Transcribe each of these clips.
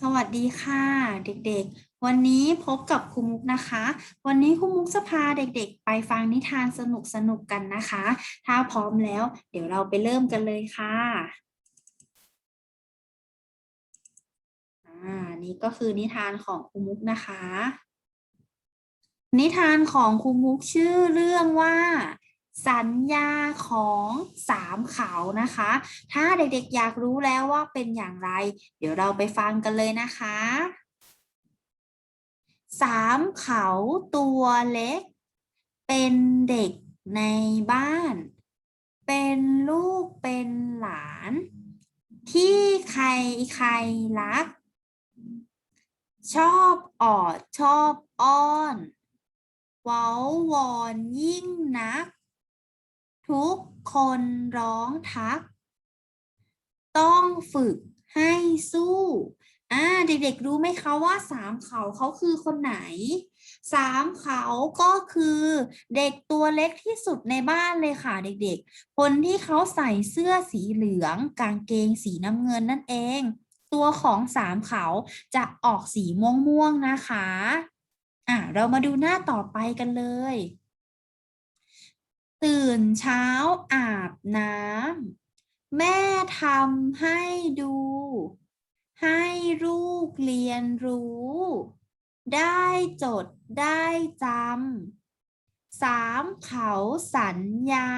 สวัสดีค่ะ เด็กๆ วันนี้พบกับครูมุกนะคะ วันนี้ครูมุกจะพาเด็กๆ ไปฟังนิทานสนุกๆกันนะคะ ถ้าพร้อมแล้ว เดี๋ยวเราไปเริ่มกันเลยค่ะอ่านี่ก็คือนิทานของครูมุกนะคะ นิทานของครูมุกชื่อเรื่องว่า สัญญาของสามเขานะคะ ถ้าเด็กๆอยากรู้แล้วว่าเป็นอย่างไร เดี๋ยวเราไปฟังกันเลยนะคะสามเขาตัวเล็ก เป็นเด็กในบ้าน เป็นลูกเป็นหลาน ที่ใครใครรัก ชอบออดชอบอ้อน เว้าวอนยิ่งนัก ทุกคนร้องทัก ต้องฝึกให้สู้อ่าเด็กๆรู้ไหมคะว่าสามเขาเขาคือคนไหน สามเขาก็คือเด็กตัวเล็กที่สุดในบ้านเลยค่ะเด็กๆ คนที่เขาใส่เสื้อสีเหลือง กางเกงสีน้ำเงินนั่นเอง ตัวของสามเขาจะออกสีม่วงๆนะคะอะเรามาดูหน้าต่อไปกันเลย ตื่นเช้าอาบน้ำแม่ทำให้ดู ให้ลูกเรียนรู้ ได้จดได้จำสามเขาสัญญา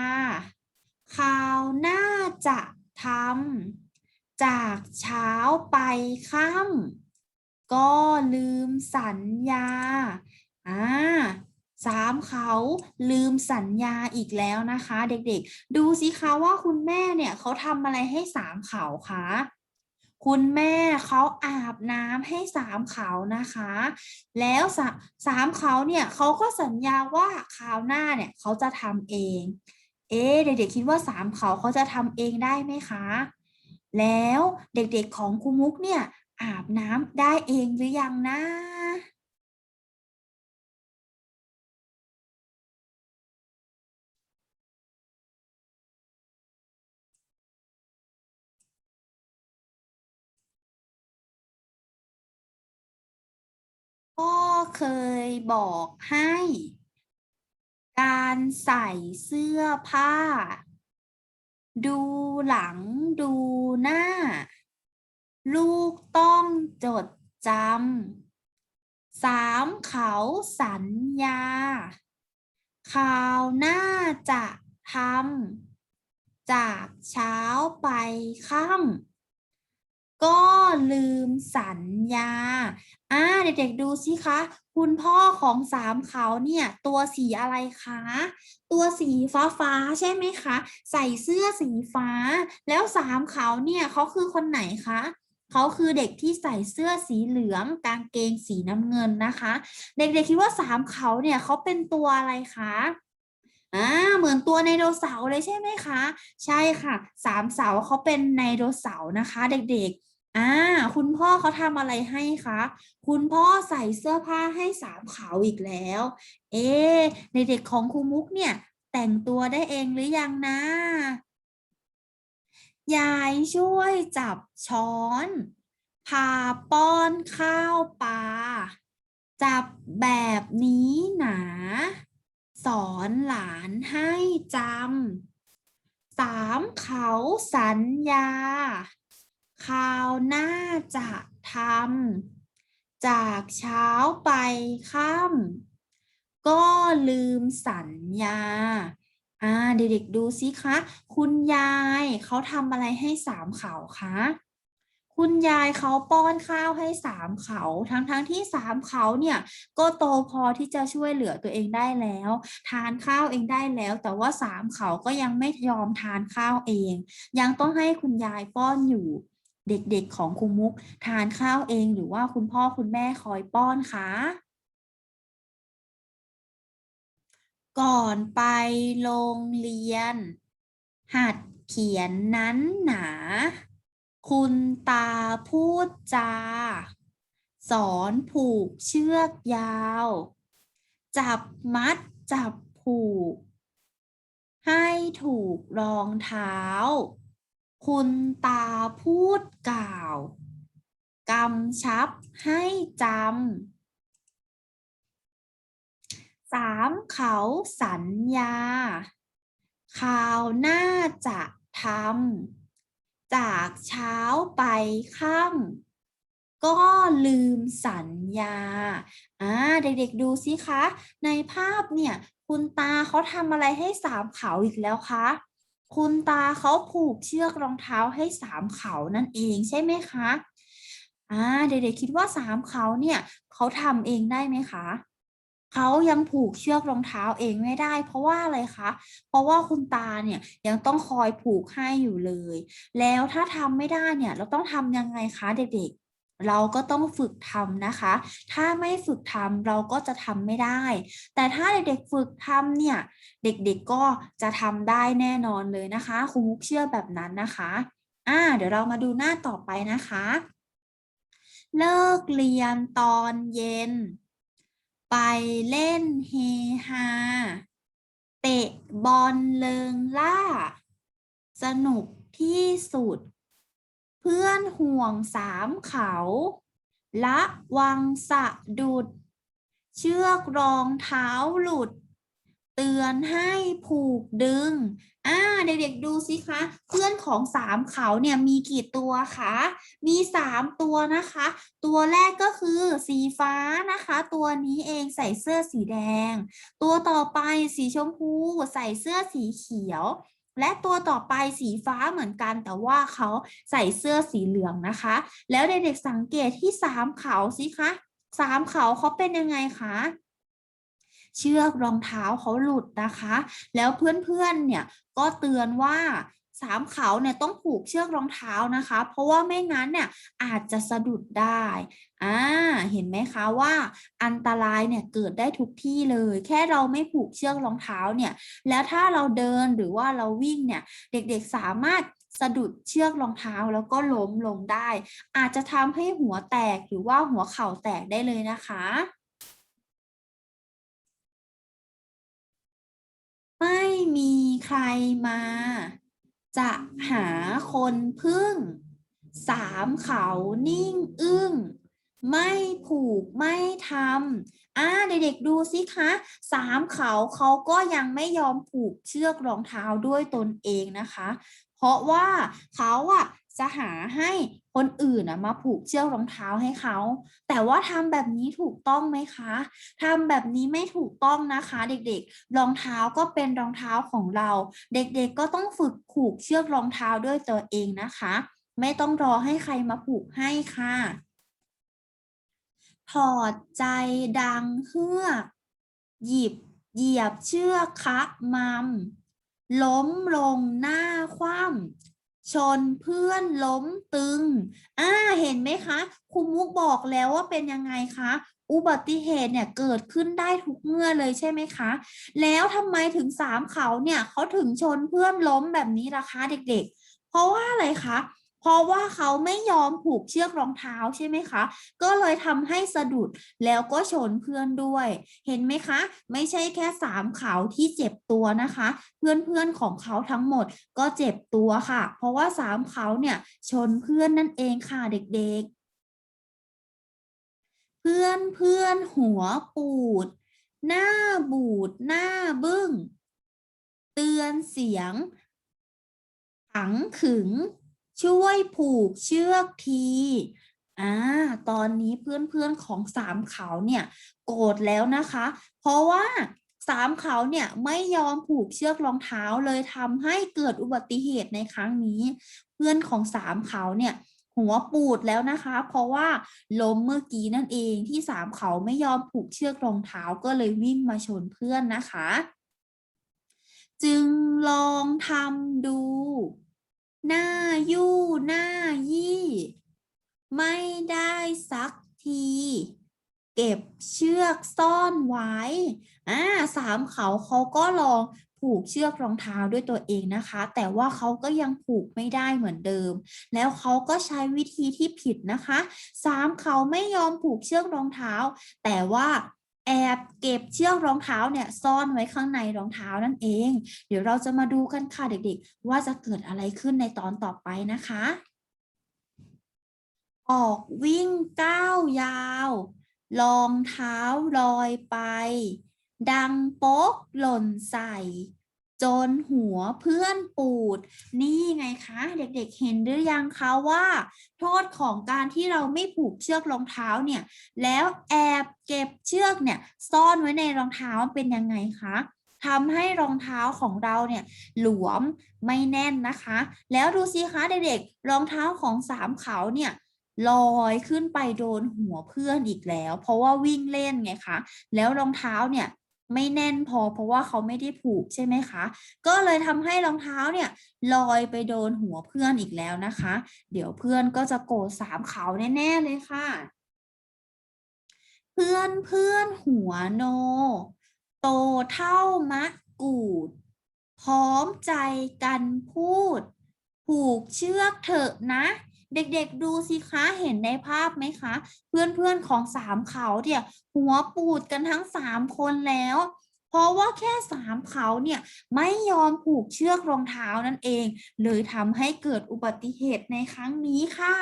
คราวหน้าจะทำจากเช้าไปค่ำก็ลืมสัญญาอ่า สามเขาลืมสัญญาอีกแล้วนะคะ เด็กๆ ดูสิคะว่าคุณแม่เนี่ยเขาทำอะไรให้สามเขาคะคุณแม่เขาอาบน้ำให้สามเขานะคะ แล้วสาสามเขาเนี่ยเขาก็สัญญาว่าคราวหน้าเนี่ยเขาจะทำเอง เอ๊เด็กๆคิดว่าสามเขาเขาจะทำเองได้ไหมคะ แล้วเด็กๆของครูมุกเนี่ยอาบน้ำได้เองหรือยังนะ เคยบอกให้ การใส่เสื้อผ้า ดูหลังดูหน้า ลูกต้องจดจำสามเขาสัญญาคราวหน้าจะทำจากเช้าไปค่ำ ก็ลืมสัญญา อ่า เด็กๆดูสิคะ คุณพ่อของสามเขาเนี่ย ตัวสีอะไรคะ ตัวสีฟ้าฟ้าใช่ไหมคะ ใส่เสื้อสีฟ้า แล้วสามเขาเนี่ยเขาคือคนไหนคะเขาคือเด็กที่ใส่เสื้อสีเหลืองกางเกงสีน้ำเงินนะคะ เด็กๆคิดว่าสามเขาเนี่ยเขาเป็นตัวอะไรคะอ่าเหมือนตัวไดโนเสาร์เลยใช่ไหมคะ ใช่ค่ะ สามเสาเขาเป็นไดโนเสาร์นะคะ เด็กๆ อ่า คุณพ่อเขาทำอะไรให้คะ คุณพ่อใส่เสื้อผ้าให้สามเขาอีกแล้ว เอ๊ในเด็กของครูมุกเนี่ย แต่งตัวได้เองหรือยังนะ ยายช่วยจับช้อนพาป้อนข้าวปลาจับแบบนี้หนา สอนหลานให้จำสามเขาสัญญา คราวหน้าจะทำจากเช้าไปค่ำก็ลืมสัญญา อ่าเด็กๆดูสิคะ คุณยายเขาทำอะไรให้สามเขาคะคุณยายเขาป้อนข้าวให้สามเขา ทั้งๆทที่สามเขาเนี่ยก็โตพอที่จะช่วยเหลือตัวเองได้แล้ว ทานข้าวเองได้แล้ว แต่ว่าสามเขาก็ยังไม่ยอมทานข้าวเอง ยังต้องให้คุณยายป้อนอยู่ เด็กๆของครูมุก ทานข้าวเองหรือว่าคุณพ่อคุณแม่คอยป้อนคะก่อนไปโรงเรียน หัดเขียนนั้นหนา คุณตาพูดจา สอนผูกเชือกยาว จับมัดจับผูก ให้ถูกรองเท้า คุณตาพูดกล่าวกำชับให้จำสามเขาสัญญาข่าวน่าจะทำจากเช้าไปค่ำก็ลืมสัญญาอ่าเด็กๆดูสิคะ ในภาพเนี่ย คุณตาเขาทำอะไรให้สามเขาอีกแล้วคะ คุณตาเขาผูกเชือกรองเท้าให้สามเขานั่นเองใช่ไหมคะอ่าเด็กๆคิดว่าสามเขาเนี่ยเขาทำเองได้ไหมคะเขายังผูกเชือกรองเท้าเองไม่ได้ เพราะว่าอะไรคะ เพราะว่าคุณตาเนี่ยยังต้องคอยผูกให้อยู่เลย แล้วถ้าทำไม่ได้เนี่ย เราต้องทำยังไงคะเด็กๆ เราก็ต้องฝึกทำนะคะ ถ้าไม่ฝึกทำเราก็จะทำไม่ได้ แต่ถ้าเด็กๆฝึกทำเนี่ย เด็กๆก็จะทำได้แน่นอนเลยนะคะครูมุกเชื่อแบบนั้นนะคะ อ่า เดี๋ยวเรามาดูหน้าต่อไปนะคะ เลิกเรียนตอนเย็น ไปเล่นเฮฮา เตะบอลเลิงล่า สนุกที่สุด เพื่อนห่วงสามเขา ละวังสะดุด เชือกรองเท้าหลุด เตือนให้ผูกดึง อ่าเด็กๆดูสิคะ เพื่อนของสามเขาเนี่ยมีกี่ตัวคะ มีสามตัวนะคะ ตัวแรกก็คือสีฟ้านะคะ ตัวนี้เองใส่เสื้อสีแดง ตัวต่อไปสีชมพูใส่เสื้อสีเขียว และตัวต่อไปสีฟ้าเหมือนกัน แต่ว่าเขาใส่เสื้อสีเหลืองนะคะ แล้วเด็กๆสังเกตที่สามเขาสิคะสามเขาเขาเป็นยังไงคะเชือกรองเท้าเขาหลุดนะคะ แล้วเพื่อนๆเนี่ยก็เตือนว่า สามเขาเนี่ยต้องผูกเชือกรองเท้านะคะ เพราะว่าไม่งั้นเนี่ยอาจจะสะดุดได้อ่าเห็นไหมคะว่าอันตรายเนี่ยเกิดได้ทุกที่เลย แค่เราไม่ผูกเชือกรองเท้าเนี่ย แล้วถ้าเราเดินหรือว่าเราวิ่งเนี่ย เด็กๆสามารถสะดุดเชือกรองเท้าแล้วก็ล้มลงได้ อาจจะทำให้หัวแตกหรือว่าหัวเข่าแตกได้เลยนะคะไม่มีใครมา จะหาคนพึ่งสามเขานิ่งอึ้ง ไม่ผูกไม่ทำอ่าเด็กๆดูสิคะสามเขาเขาก็ยังไม่ยอมผูกเชือกรองเท้าด้วยตนเองนะคะ เพราะว่าเขาอะจะหาให้ คนอื่นอะมาผูกเชือกรองเท้าให้เขา แต่ว่าทำแบบนี้ถูกต้องไหมคะทำแบบนี้ไม่ถูกต้องนะคะ เด็กๆ รองเท้าก็เป็นรองเท้าของเรา เด็กๆก็ต้องฝึกผูกเชือกรองเท้าด้วยตัวเองนะคะ ไม่ต้องรอให้ใครมาผูกให้ค่ะ ถอดใจดังเฮือกหยิบเหยียบเชือกคะมัมล้มลงหน้าคว่ำ ชนเพื่อนล้มตึง อ่า เห็นไหมคะครูมุกบอกแล้วว่าเป็นยังไงคะ อุบัติเหตุเนี่ยเกิดขึ้นได้ทุกเมื่อเลยใช่ไหมคะ แล้วทำไมถึงสามเขาเนี่ยเขาถึงชนเพื่อนล้มแบบนี้ล่ะคะเด็กๆ เพราะว่าอะไรคะ เพราะว่าเขาไม่ยอมผูกเชือกรองเท้าใช่ไหมคะ ก็เลยทำให้สะดุดแล้วก็ชนเพื่อนด้วย เห็นไหมคะ ไม่ใช่แค่สามเขาที่เจ็บตัวนะคะ เพื่อนๆของเขาทั้งหมดก็เจ็บตัวค่ะ เพราะว่าสามเขาเนี่ยชนเพื่อนนั่นเองค่ะเด็กๆ เพื่อนเพื่อนหัวปูด หน้าบูด หน้าบึ้ง เตือนเสียงขังขึง ช่วยผูกเชือกทีอ่าตอนนี้เพื่อนๆของสามเขาเนี่ยโกรธแล้วนะคะ เพราะว่าสามเขาเนี่ยไม่ยอมผูกเชือกรองเท้าเลยทำให้เกิดอุบัติเหตุในครั้งนี้ เพื่อนของสามเขาเนี่ยหัวปูดแล้วนะคะ เพราะว่าล้มเมื่อกี้นั่นเองที่สามเขาไม่ยอมผูกเชือกรองเท้าก็เลยวิ่งมาชนเพื่อนนะคะ จึงลองทำดู หน้ายู่หน้ายี่ ไม่ได้สักที เก็บเชือกซ่อนไว้อ่าสามเขาเขาก็ลองผูกเชือกรองเท้าด้วยตัวเองนะคะ แต่ว่าเขาก็ยังผูกไม่ได้เหมือนเดิม แล้วเขาก็ใช้วิธีที่ผิดนะคะสามเขาไม่ยอมผูกเชือกรองเท้า แต่ว่า แอบเก็บเชือกรองเท้าเนี่ยซ่อนไว้ข้างในรองเท้านั่นเอง เดี๋ยวเราจะมาดูกันค่ะเด็กๆ ว่าจะเกิดอะไรขึ้นในตอนต่อไปนะคะ ออกวิ่งก้าวยาวรองเท้าลอยไป ดังโป๊กหล่นใส่ จนหัวเพื่อนปูด นี่ไงคะ เด็กๆเห็นหรือยังคะว่า โทษของการที่เราไม่ผูกเชือกรองเท้าเนี่ย แล้วแอบเก็บเชือกเนี่ยซ่อนไว้ในรองเท้าเป็นยังไงคะทำให้รองเท้าของเราเนี่ยหลวมไม่แน่นนะคะ แล้วดูสิคะเด็กๆรองเท้าของสามเขาเนี่ยลอยขึ้นไปโดนหัวเพื่อนอีกแล้ว เพราะว่าวิ่งเล่นไงคะ แล้วรองเท้าเนี่ย ไม่แน่นพอเพราะว่าเขาไม่ได้ผูกใช่ไหมคะ ก็เลยทำให้รองเท้าเนี่ยลอยไปโดนหัวเพื่อนอีกแล้วนะคะ เดี๋ยวเพื่อนก็จะโกรธสามเขาแน่ๆเลยค่ะ เพื่อนเพื่อนหัวโน โตเท่ามะกูด พร้อมใจกันพูด ผูกเชือกเถอะนะ เด็กๆดูสิคะเห็นในภาพไหมคะ เพื่อนๆของสามเขาเนี่ยหัวปูดกันทั้งสามคนแล้ว เพราะว่าแค่สามเขาเนี่ยไม่ยอมผูกเชือกรองเท้านั่นเอง เลยทำให้เกิดอุบัติเหตุในครั้งนี้ค่ะ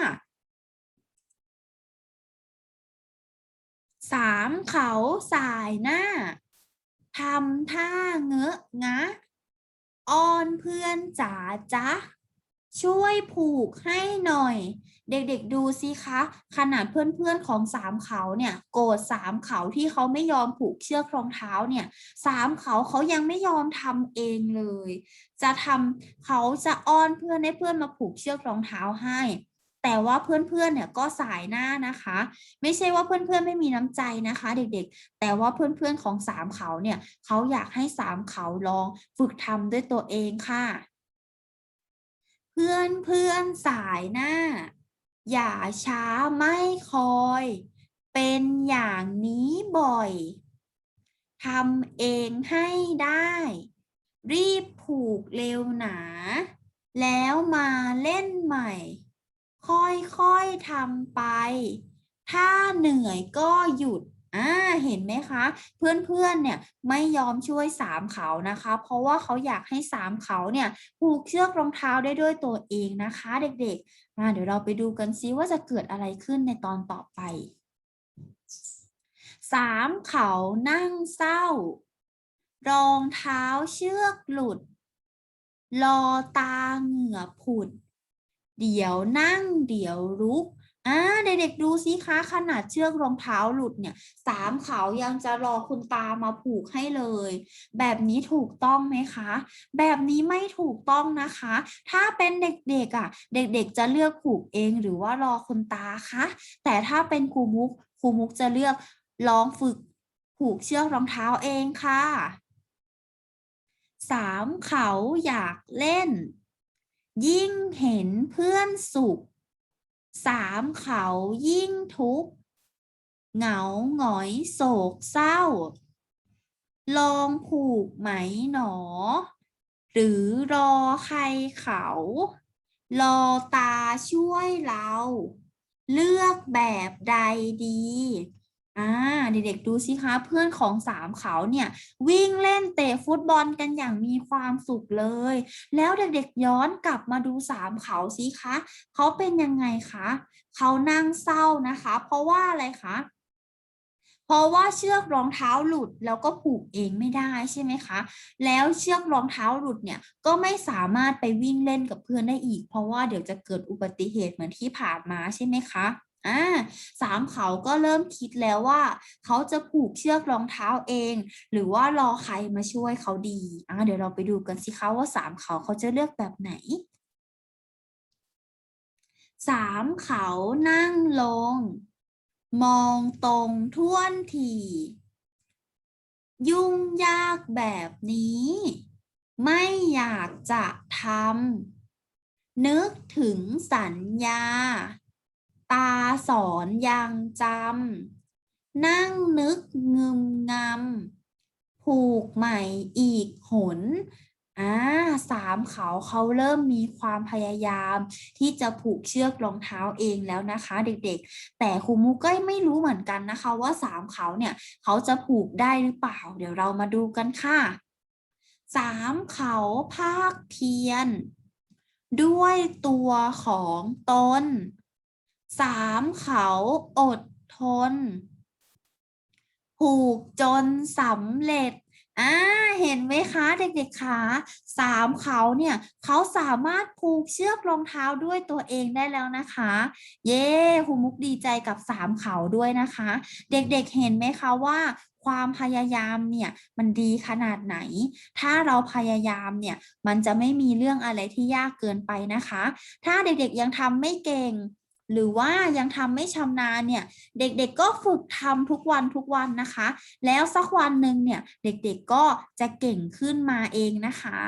สามเขาสายหน้าทำท่าเงอะงะ อ้อนเพื่อนจ๋าจ๊ะ ช่วยผูกให้หน่อย เด็กๆดูสิคะ ขนาดเพื่อนๆของสามเขาเนี่ย โกรธสามเขาที่เขาไม่ยอมผูกเชือกรองเท้าเนี่ยสามเขาเขายังไม่ยอมทำเองเลย จะทำเขาจะอ้อนเพื่อนให้เพื่อนมาผูกเชือกรองเท้าให้ แต่ว่าเพื่อนๆเนี่ยก็สายหน้านะคะ ไม่ใช่ว่าเพื่อนๆไม่มีน้ำใจนะคะ เด็กๆ แต่ว่าเพื่อนๆของสามเขาเนี่ยเขาอยากให้สามเขาลองฝึกทำด้วยตัวเองค่ะ พื่อนเพื่อนสายหน้า อย่าช้าไม่คอย เป็นอย่างนี้บ่อยทำเองให้ได้ รีบผูกเร็วหนา แล้วมาเล่นใหม่ ค่อยๆทำไป ถ้าเหนื่อยก็หยุด อ่าเห็นไหมคะ เพื่อนๆเนี่ยไม่ยอมช่วยสามเขานะคะ เพราะว่าเขาอยากให้สามเขาเนี่ยผูกเชือกรองเท้าได้ด้วยตัวเองนะคะ เด็กๆมาเดี๋ยวเราไปดูกันซิว่าจะเกิดอะไรขึ้นในตอนต่อไปสามเขานั่งเศร้า รองเท้าเชือกหลุด รอตาเหงื่อผุด เดี๋ยวนั่งเดี๋ยวลุก อ่าเด็กๆดูสิคะขนาดเชือกรองเท้าหลุดเนี่ยสามเขายังจะรอคุณตามาผูกให้เลย แบบนี้ถูกต้องไหมคะ แบบนี้ไม่ถูกต้องนะคะ ถ้าเป็นเด็กๆอะ เด็กๆจะเลือกผูกเองหรือว่ารอคุณตาคะ แต่ถ้าเป็นครูมุกครูมุกจะเลือกลองฝึกผูกเชือกรองเท้าเองค่ะสามเขาอยากเล่น ยิ่งเห็นเพื่อนสุข สามเขายิ่งทุกข์เหงาหงอยโศกเศร้า ลองผูกไหมหนอ หรือรอใครเขา รอตาช่วยเรา เลือกแบบใดดี อ่าเด็กๆดูสิคะเพื่อนของสามเขาเนี่ย วิ่งเล่นเตะฟุตบอลกันอย่างมีความสุขเลย แล้วเด็กๆย้อนกลับมาดูสามเขาสิคะเขาเป็นยังไงคะเขานั่งเศร้านะคะ เพราะว่าอะไรคะเพราะว่าเชือกรองเท้าหลุดแล้วก็ผูกเองไม่ได้ใช่ไหมคะ แล้วเชือกรองเท้าหลุดเนี่ยก็ไม่สามารถไปวิ่งเล่นกับเพื่อนได้อีก เพราะว่าเดี๋ยวจะเกิดอุบัติเหตุเหมือนที่ผ่านมาใช่ไหมคะ อ่าสามเขาก็เริ่มคิดแล้วว่า เขาจะผูกเชือกรองเท้าเอง หรือว่ารอใครมาช่วยเขาดีอ่าเดี๋ยวเราไปดูกันสิคะว่าสามเขาเขาจะเลือกแบบไหนสามเขานั่งลง มองตรงท่วนทียุ่งยากแบบนี้ ไม่อยากจะทำนึกถึงสัญญา ตาสอนยังจำนั่งนึกงึมงำผูกใหม่อีกหนอ่าสามเขาเขาเริ่มมีความพยายาม ที่จะผูกเชือกรองเท้าเองแล้วนะคะ เด็กๆ แต่ครูมุกก็ไม่รู้เหมือนกันนะคะ ว่าสามเขาเนี่ยเขาจะผูกได้หรือเปล่า เดี๋ยวเรามาดูกันค่ะสามเขาภาคเพียรด้วยตัวของตน สามเขาอดทน ผูกจนสำเร็จอ่าเห็นไหมคะเด็กๆคะสามเขาเนี่ยเขาสามารถผูกเชือกรองเท้าด้วยตัวเองได้แล้วนะคะ เย้ครูมุกดีใจกับสามเขาด้วยนะคะ เด็กๆเห็นไหมคะว่าความพยายามเนี่ยมันดีขนาดไหน ถ้าเราพยายามเนี่ยมันจะไม่มีเรื่องอะไรที่ยากเกินไปนะคะ ถ้าเด็กๆยังทำไม่เก่ง หรือว่ายังทำไม่ชำนาญเนี่ย เด็กๆก็ฝึกทำทุกวันทุกวันนะคะ แล้วสักวันหนึ่งเนี่ย เด็กๆก็จะเก่งขึ้นมาเองนะคะ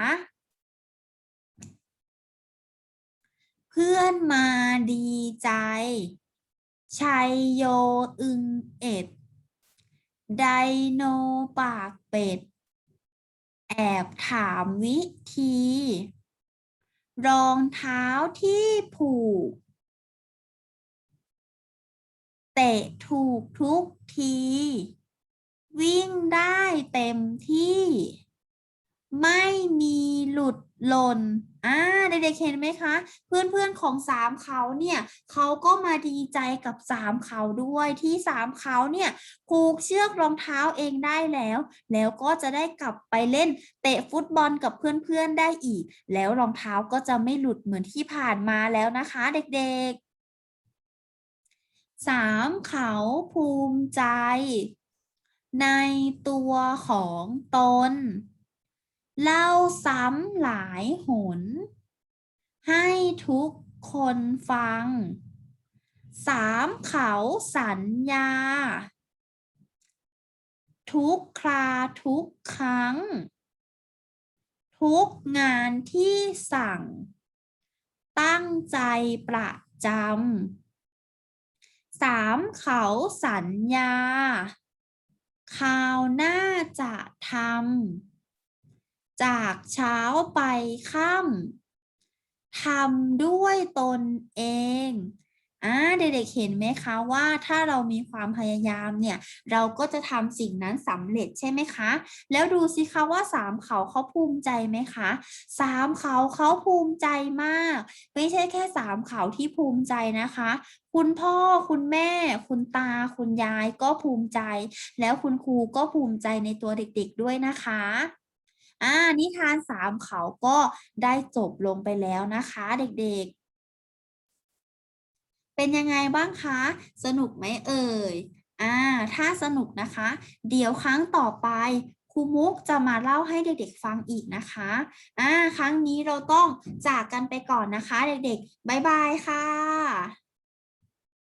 เพื่อนมาดีใจชัยโยอึงเอ็ด ไดโนปากเป็ด แอบถามวิธี รองเท้าที่ผูก เตะถูกทุกที วิ่งได้เต็มที่ ไม่มีหลุดหล่นอ่าเด็กๆเห็นไหมคะ เพื่อนๆของสามเขาเนี่ยเขาก็มาดีใจกับสามเขาด้วยที่สามเขาเนี่ยผูกเชือกรองเท้าเองได้แล้ว แล้วก็จะได้กลับไปเล่นเตะฟุตบอลกับเพื่อนๆได้อีก แล้วรองเท้าก็จะไม่หลุดเหมือนที่ผ่านมาแล้วนะคะ เด็กๆ สามเขาภูมิใจ ในตัวของตน เล่าซ้ำหลายหน ให้ทุกคนฟัง สามเขาสัญญา ทุกคราทุกครั้ง ทุกงานที่สั่ง ตั้งใจประจำ สามเขาสัญญาคราวหน้าจะทำจากเช้าไปค่ำทำด้วยตนเอง อ่าเด็กๆเห็นไหมคะว่าถ้าเรามีความพยายามเนี่ย เราก็จะทำสิ่งนั้นสำเร็จใช่ไหมคะ แล้วดูสิคะว่าสามเขาเขาภูมิใจไหมคะสามเขาเขาภูมิใจมาก ไม่ใช่แค่สามเขาที่ภูมิใจนะคะ คุณพ่อคุณแม่ คุณตา คุณยายก็ภูมิใจ แล้วคุณครูก็ภูมิใจในตัวเด็กๆด้วยนะคะอ่านิทานสามเขาก็ได้จบลงไปแล้วนะคะ เด็กๆ เป็นยังไงบ้างคะ สนุกไหมเอ่ยอ่าถ้าสนุกนะคะ เดี๋ยวครั้งต่อไปครูมุกจะมาเล่าให้เด็กๆฟังอีกนะคะอ่าครั้งนี้เราต้องจากกันไปก่อนนะคะ เด็กๆบ๊ายบายค่ะ